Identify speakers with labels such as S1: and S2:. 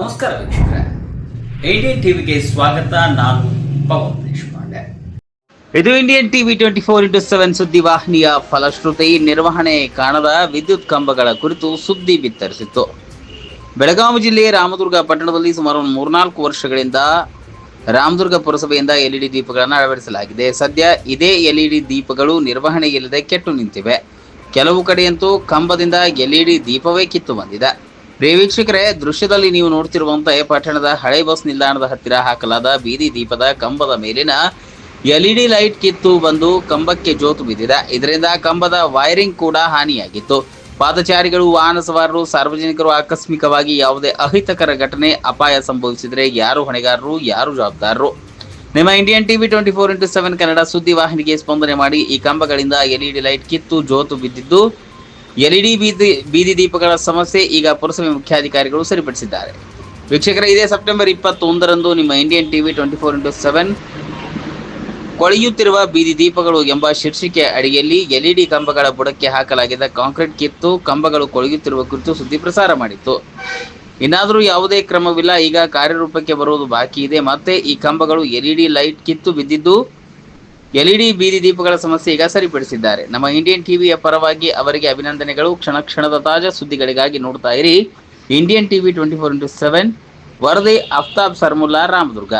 S1: ನಮಸ್ಕಾರ ವೀಕ್ಷಕರೇ. ಇಂಡಿಯನ್ ಟಿವಿಗೆ ಸ್ವಾಗತ. ನಾನು ಪವನ್ ದೇಶಪಾಂಡೆ. ಇದು Indian TV twenty four into seven ಸುದ್ದಿ ವಾಹಿನಿಯ ಫಲಶ್ರುತಿ. ನಿರ್ವಹಣೆ ಕಾಣದ ವಿದ್ಯುತ್ ಕಂಬಗಳ ಕುರಿತು ಸುದ್ದಿ ಬಿತ್ತರಿಸಿತ್ತು. ಬೆಳಗಾವಿ ಜಿಲ್ಲೆಯ ರಾಮದುರ್ಗ ಪಟ್ಟಣದಲ್ಲಿ ಸುಮಾರು ಒಂದು ಮೂರ್ನಾಲ್ಕು ವರ್ಷಗಳಿಂದ ರಾಮದುರ್ಗ ಪುರಸಭೆಯಿಂದ ಎಲ್ಇಡಿ ದೀಪಗಳನ್ನು ಅಳವಡಿಸಲಾಗಿದೆ. ಸದ್ಯ ಇದೇ ಎಲ್ಇಡಿ ದೀಪಗಳು ನಿರ್ವಹಣೆ ಇಲ್ಲದೆ ಕೆಟ್ಟು ನಿಂತಿವೆ. ಕೆಲವು ಕಡೆಯಂತೂ ಕಂಬದಿಂದ ಎಲ್ಇಡಿ ದೀಪವೇ ಕಿತ್ತು ಬಂದಿದೆ. ಪ್ರಿಯ ವೀಕ್ಷಕರೇ, ದೃಶ್ಯದಲ್ಲಿ ನೀವು ನೋಡ್ತಿರುವಂತೆ ಪಟ್ಟಣದ ಹಳೆ ಬಸ್ ನಿಲ್ದಾಣದ ಹತ್ತಿರ ಹಾಕಲಾದ ಬೀದಿ ದೀಪದ ಕಂಬದ ಮೇಲಿನ ಎಲ್ಇಡಿ ಲೈಟ್ ಕಿತ್ತು ಬಂದು ಕಂಬಕ್ಕೆ ಜೋತು ಬಿದ್ದಿದೆ. ಇದರಿಂದ ಕಂಬದ ವೈರಿಂಗ್ ಕೂಡ ಹಾನಿಯಾಗಿತ್ತು. ಪಾದಚಾರಿಗಳು, ವಾಹನ ಸವಾರರು, ಸಾರ್ವಜನಿಕರು ಆಕಸ್ಮಿಕವಾಗಿ ಯಾವುದೇ ಅಹಿತಕರ ಘಟನೆ, ಅಪಾಯ ಸಂಭವಿಸಿದರೆ ಯಾರು ಹೊಣೆಗಾರರು, ಯಾರು ಜವಾಬ್ದಾರರು? ನಿಮ್ಮ Indian TV twenty four into seven Kannada ಸುದ್ದಿ ವಾಹಿನಿಗೆ ಸ್ಪಂದನೆ ಮಾಡಿ ಈ ಕಂಬಗಳಿಂದ ಎಲ್ಇಡಿ ಲೈಟ್ ಕಿತ್ತು ಜೋತು ಬಿದ್ದಿದ್ದು ಎಲ್ಇಡಿ ಬೀದಿ ಬೀದಿ ದೀಪಗಳ ಸಮಸ್ಯೆ ಈಗ ಪುರಸಭೆ ಮುಖ್ಯಾಧಿಕಾರಿಗಳು ಸರಿಪಡಿಸಿದ್ದಾರೆ. ವೀಕ್ಷಕರ, ಇದೇ ಸೆಪ್ಟೆಂಬರ್ ಇಪ್ಪತ್ತೊಂದರಂದು ನಿಮ್ಮ Indian TV twenty four into seven ಕೊಳೆಯುತ್ತಿರುವ ಬೀದಿ ದೀಪಗಳು ಎಂಬ ಶೀರ್ಷಿಕೆ ಅಡಿಯಲ್ಲಿ ಎಲ್ಇಡಿ ಕಂಬಗಳ ಬುಡಕ್ಕೆ ಹಾಕಲಾಗಿದ್ದ ಕಾಂಕ್ರೀಟ್ ಕಿತ್ತು ಕಂಬಗಳು ಕೊಳೆಯುತ್ತಿರುವ ಕುರಿತು ಸುದ್ದಿ ಪ್ರಸಾರ ಮಾಡಿತ್ತು. ಇನ್ನಾದರೂ ಯಾವುದೇ ಕ್ರಮವಿಲ್ಲ, ಈಗ ಕಾರ್ಯರೂಪಕ್ಕೆ ಬರುವುದು ಬಾಕಿ ಇದೆ. ಮತ್ತೆ ಈ ಕಂಬಗಳು ಎಲ್ಇಡಿ ಲೈಟ್ ಕಿತ್ತು ಬಿದ್ದಿದ್ದು ಎಲ್ಇಡಿ ಬೀದಿ ದೀಪಗಳ ಸಮಸ್ಯೆ ಈಗ ಸರಿಪಡಿಸಿದ್ದಾರೆ. ನಮ್ಮ ಇಂಡಿಯನ್ ಟಿವಿಯ ಪರವಾಗಿ ಅವರಿಗೆ ಅಭಿನಂದನೆಗಳು. ಕ್ಷಣ ಕ್ಷಣದ ತಾಜಾ ಸುದ್ದಿಗಳಿಗಾಗಿ ನೋಡ್ತಾ ಇರಿ. Indian TV twenty four into seven. ವರದಿ ಅಫ್ತಾಬ್ ಸರ್ಮುಲ್ಲಾ ರಾಮದುರ್ಗ.